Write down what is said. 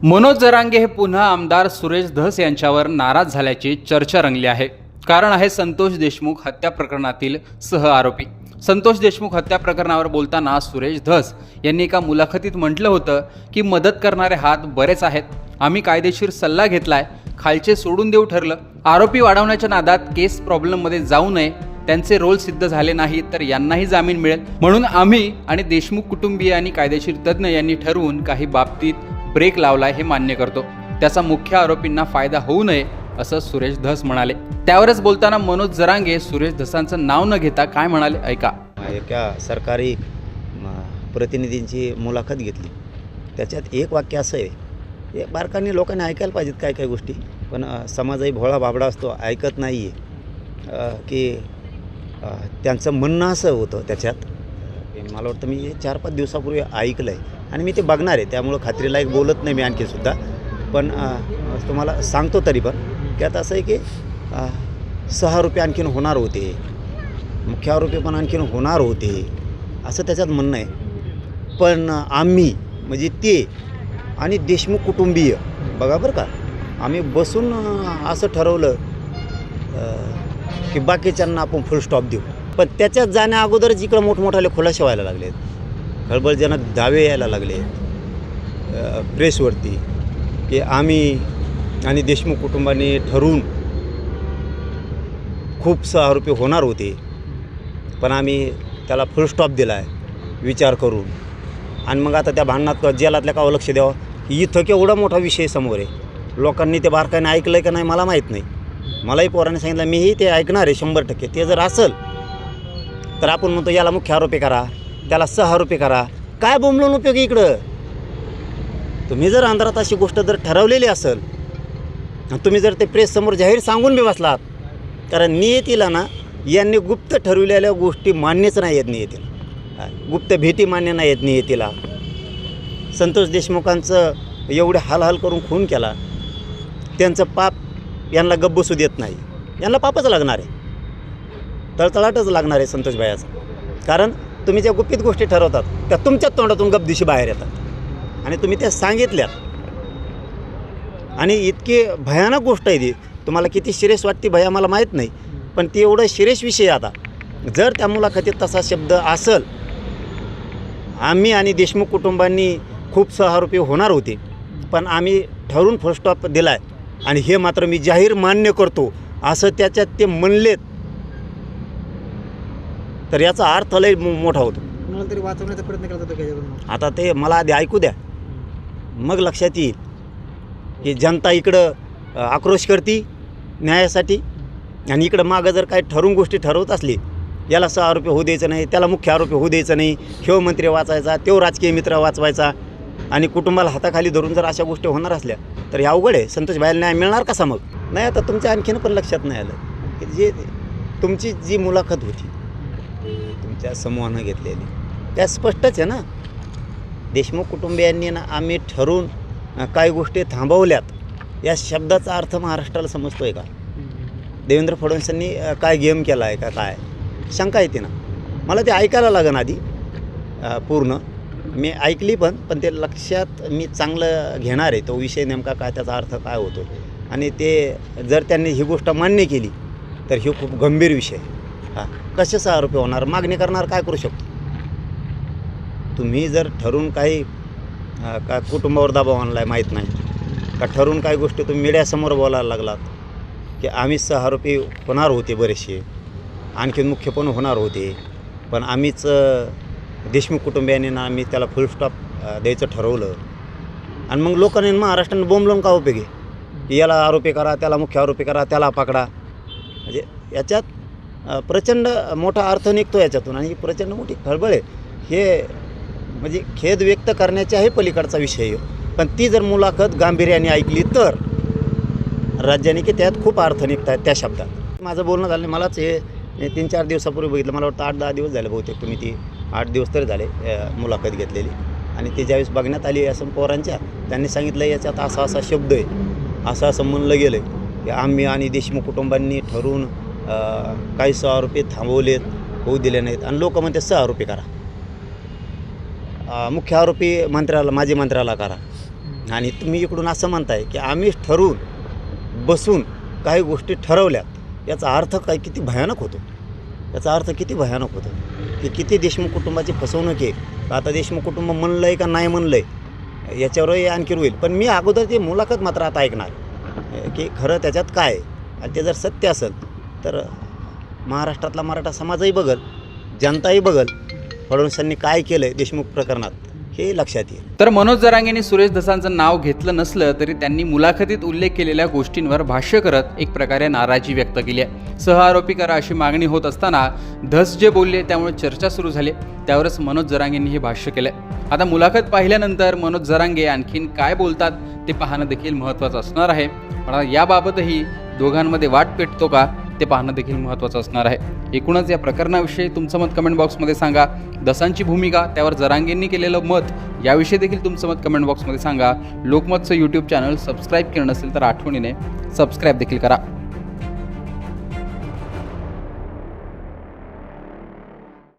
मनोज जरांगे हे पुन्हा आमदार सुरेश धस यांच्यावर नाराज झाल्याची चर्चा रंगली आहे. कारण आहे संतोष देशमुख हत्या प्रकरणातील सह आरोपी. संतोष देशमुख हत्या प्रकरणावर बोलताना सुरेश धस यांनी एका मुलाखतीत म्हटलं होतं की मदत करणारे हात बरेच आहेत. आम्ही कायदेशीर सल्ला घेतलाय खालचे सोडून देऊ ठरलं. आरोपी वाढवण्याच्या नादात केस प्रॉब्लेममध्ये जाऊ नये त्यांचे रोल सिद्ध झाले नाही तर यांनाही जामीन मिळेल. म्हणून आम्ही आणि देशमुख कुटुंबीय आणि कायदेशीर तज्ज्ञ यांनी ठरवून काही बाबतीत ब्रेक लावला हे मान्य करतो. त्याचा मुख्य आरोपींना फायदा होऊ नये असं सुरेश धस म्हणाले. त्यावरच बोलताना मनोज जरांगे सुरेश धसांचं नाव न घेता काय म्हणाले ऐका. एका सरकारी प्रतिनिधींची मुलाखत घेतली. त्याच्यात एक वाक्य असं आहे हे बारकांनी लोकांनी ऐकायला पाहिजेत काय काय गोष्टी पण समाजही भोळा बाबडा असतो ऐकत नाही आहे की त्यांचं म्हणणं असं होतं त्याच्यात मला वाटतं मी हे चार पाच दिवसापूर्वी ऐकलं आहे आणि मी ते बघणार आहे. त्यामुळं खात्रीलायक बोलत नाही मी आणखीसुद्धा पण तुम्हाला सांगतो तरी पण की आता असं आहे की सहा रुपये आणखीन होणार होते. मुख्य आरोपी पण आणखीन होणार होते. असं त्याच्यात म्हणणं आहे. पण आम्ही म्हणजे ते आणि देशमुख कुटुंबीय बघा बरं का आम्ही बसून असं ठरवलं की बाकीच्यांना आपण फुल स्टॉप देऊ. पण त्याच्यात जाण्या अगोदरच इकडं मोठमोठाले खुलासे व्हायला आहेत खळबळजनक दावे यायला लागले. प्रेसवरती की आम्ही आणि देशमुख कुटुंबाने ठरवून खूप सहा रुपये होणार होते. पण आम्ही त्याला फुल स्टॉप दिला आहे विचार करून. आणि मग आता त्या भांडणात जेलातल्या कावं लक्ष द्यावं? इथं केवढा मोठा विषय समोर आहे. लोकांनी ते बारकाईने ऐकलं आहे का नाही मला माहीत नाही. मलाही पोराने सांगितलं मीही ते ऐकणार आहे शंभर टक्के. ते जर असेल तर आपण म्हणतो याला मुख्य आरोपी करा. त्याला सहा रुपये करा. काय बोंबलून उपयोग इकडं? तुम्ही जर अंधारात अशी गोष्ट जर ठरवलेली असेल आणि तुम्ही जर ते प्रेससमोर जाहीर सांगून बी बसलात कारण नियतीला ना यांनी गुप्त ठरवलेल्या गोष्टी मान्यच नाही येत नियतीला. गुप्त भेटी मान्य नाही येत नियतीला. संतोष देशमुखांचं एवढे हालहाल करून खून केला त्यांचं पाप यांना गब्बसू देत नाही. यांना पापच लागणार आहे. तळतळाटच लागणार आहे संतोष भायाचं कारण तुम्ही ज्या गुपित गोष्टी ठरवतात त्या तुमच्याच तोंडातून गपदिशी बाहेर येतात. आणि तुम्ही त्या सांगितल्यात. आणि इतकी भयानक गोष्ट आहे ती. तुम्हाला किती शिरेष वाटते भया मला माहीत नाही पण ती एवढं शिरेश विषय आहे आता. जर त्या मुलाखतीत तसा शब्द असेल आम्ही आणि देशमुख कुटुंबांनी खूप सहारूपी होणार होते पण आम्ही ठरून फुल स्टॉप दिला आहे आणि हे मात्र मी जाहीर मान्य करतो असं त्याच्यात ते म्हणलेत. तर याचा अर्थ लय मोठा होतो. कोणाला तरी वाचवण्याचा प्रयत्न त्याच्याकडून आता ते मला आधी ऐकू द्या. मग लक्षात येईल की जनता इकडं अ, आक्रोश करती न्यायासाठी आणि इकडं मागं जर काही ठरवून गोष्टी ठरवत असली याला सहा आरोपी होऊ द्यायचं नाही त्याला मुख्य आरोपी होऊ द्यायचं नाही ह्यो मंत्री वाचायचा तो राजकीय मित्र वाचवायचा आणि कुटुंबाला हाताखाली धरून जर अशा गोष्टी होणार असल्या तर हे अवघड आहे. संतोष भाईला न्याय मिळणार कसा मग? नाही आता तुमच्या आणखीन पण लक्षात नाही आलं. की जे तुमची जी मुलाखत होती तुमच्या समूहानं घेतलेली. त्या स्पष्टच आहे ना? देशमुख कुटुंबियांनी ना आम्ही ठरवून काही गोष्टी थांबवल्यात. या शब्दाचा अर्थ महाराष्ट्राला समजतो आहे का? देवेंद्र फडणवीसांनी काय गेम केला आहे का काय? शंका येते ना मला ते ऐकायला लागन आधी पूर्ण. मी ऐकली पण पण ते लक्षात मी चांगलं घेणार आहे. तो विषय नेमका काय त्याचा अर्थ काय होतो? आणि ते जर त्यांनी ही गोष्ट मान्य केली तर ही खूप गंभीर विषय आहे. हां कशाचा आरोपी होणार मागणी करणार काय करू शकतो? तुम्ही जर ठरून काही का कुटुंबावर दबाव आणला आहे माहीत नाही का ठरून काही गोष्टी तुम्ही मीडियासमोर बोलायला लागलात की आम्हीच सह आरोपी होणार होते बरेचसे आणखीन मुख्य पण होणार होते पण आम्हीच देशमुख कुटुंबियांनी ना आम्ही त्याला फुल स्टॉप द्यायचं ठरवलं. आणि मग लोकांनी महाराष्ट्राने बोंबलून का उपयोगी की याला आरोपी करा त्याला मुख्य आरोपी करा त्याला पकडा. म्हणजे याच्यात प्रचंड मोठा अर्थ निघतो याच्यातून आणि प्रचंड मोठी खळबळ आहे. हे म्हणजे खेद व्यक्त करण्याच्या हे पलीकडचा विषय आहे. पण ती जर मुलाखत गांभीर्याने ऐकली तर राज्याने की त्यात खूप अर्थ निघत आहेत त्या शब्दात. माझं बोलणं झालं मलाच हे तीन चार दिवसापूर्वी बघितलं. मला वाटतं आठ दहा दिवस झाले बहुतेक तुम्ही ती आठ दिवस तरी झाले मुलाखत घेतलेली. आणि ती ज्यावेळेस बघण्यात आली असं पोरांच्या त्यांनी सांगितलं याच्यात असा असा शब्द आहे. असं असं म्हणलं गेलं आहे की आम्ही आणि देशमुख कुटुंबांनी ठरवून काही सहा आरोपी थांबवलेत होऊ दिले नाहीत. आणि लोक म्हणते सहा आरोपी करा. मुख्य आरोपी मंत्र्याला माजी मंत्र्याला करा. आणि तुम्ही इकडून असं म्हणताय की आम्ही ठरवून बसून काही गोष्टी ठरवल्यात याचा अर्थ काय किती भयानक होतो? याचा अर्थ किती भयानक होतो? की किती देशमुख कुटुंबाची फसवणूक आहे? आता देशमुख कुटुंब म्हणलं आहे का नाही म्हणलं आहे याच्यावरही आणखी होईल. पण मी अगोदर ती मुलाखत मात्र आता ऐकणार. की खरं त्याच्यात काय आहे. आणि ते जर सत्य असेल तर महाराष्ट्रातला मराठा समाजही बघल जनताही बघल फडणवीसांनी काय केलं आहे देशमुख प्रकरणात हे लक्षात येईल. तर मनोज जरांगेने सुरेश धसांचं नाव घेतलं नसलं तरी त्यांनी मुलाखतीत उल्लेख केलेल्या गोष्टींवर भाष्य करत एक प्रकारे नाराजी व्यक्त केली आहे. सहआरोपी करा अशी मागणी होत असताना धस जे बोलले त्यामुळे चर्चा सुरू झाली. त्यावरच मनोज जरांगेंनी हे भाष्य केलंय. आता मुलाखत पाहिल्यानंतर मनोज जरांगे आणखीन काय बोलतात ते पाहणं देखील महत्त्वाचं असणार आहे. पण याबाबतही दोघांमध्ये वाट पेटतो का? ते पाहणं देखील महत्त्वाचं असणार आहे. एकूणच या प्रकरणाविषयी तुमचं मत कमेंट बॉक्समध्ये सांगा. दसांची भूमिका त्यावर जरांगेंनी केलेलं मत याविषयी देखील तुमचं मत कमेंट बॉक्समध्ये सांगा. लोकमतचं यूट्यूब चॅनल सबस्क्राईब केलं नसेल तर आठवणीने सबस्क्राईब देखील करा.